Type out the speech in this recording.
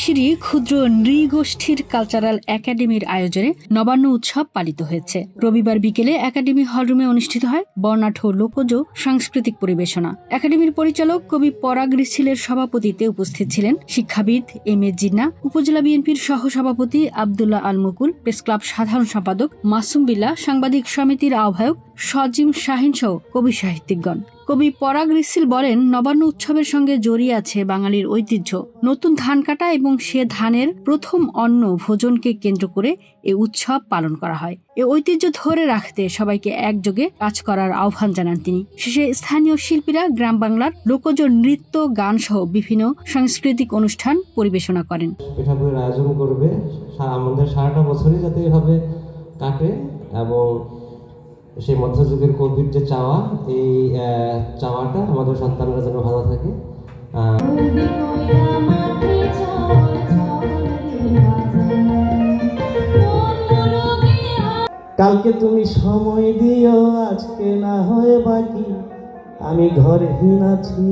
শিশিরি ক্ষুদ্র নৃগোষ্ঠীর কালচারাল একাডেমির আয়োজনে নবান্ন উৎসব পালিত হয়েছে। রবিবার বিকেলে একাডেমি হলরুমে অনুষ্ঠিত হয় বর্ণাঢ্য লোকজ সাংস্কৃতিক পরিবেশনা। একাডেমির পরিচালক কবি পরাগ রিসিলের সভাপতিতে উপস্থিত ছিলেন শিক্ষাবিদ এম এ জিন্না, উপজেলা বিএনপির সহ সভাপতি আবদুল্লাহ আল মুকুল প্রেস ক্লাব সাধারণ সম্পাদক মাসুম বিল্লা সাংবাদিক সমিতির আহ্বায়ক সজিম শাহিন সহ কবি সাহিত্যিকগণ। কবি পরাগ রিসিল বলেন, নবান্ন উৎসবের সঙ্গে জড়িয়ে আছে বাঙালির ঐতিহ্য। নতুন ধান কাটা এবং সে ধানের প্রথম অন্ন ভোজনকে কেন্দ্র করে এ উৎসব পালন করা হয়। এ ঐতিহ্য ধরে রাখতে সবাইকে একযোগে কাজ করার আহ্বান জানান তিনি। শেষে স্থানীয় শিল্পীরা গ্রাম বাংলার লোকজ নৃত্য, গান সহ বিভিন্ন সাংস্কৃতিক অনুষ্ঠান পরিবেশনা করেন। আয়োজন করবে। আমাদের সারাটা বছরই যাতে এভাবে কাটে এবং সেই মধ্যযুগের কবির যে চাওয়া, এই চাওয়াটা আমাদের সন্তানরা যেন ভালো থাকে। কালকে তুমি সময় দিও, আজকে না হয় বাকি। আমি ঘরহীন আছি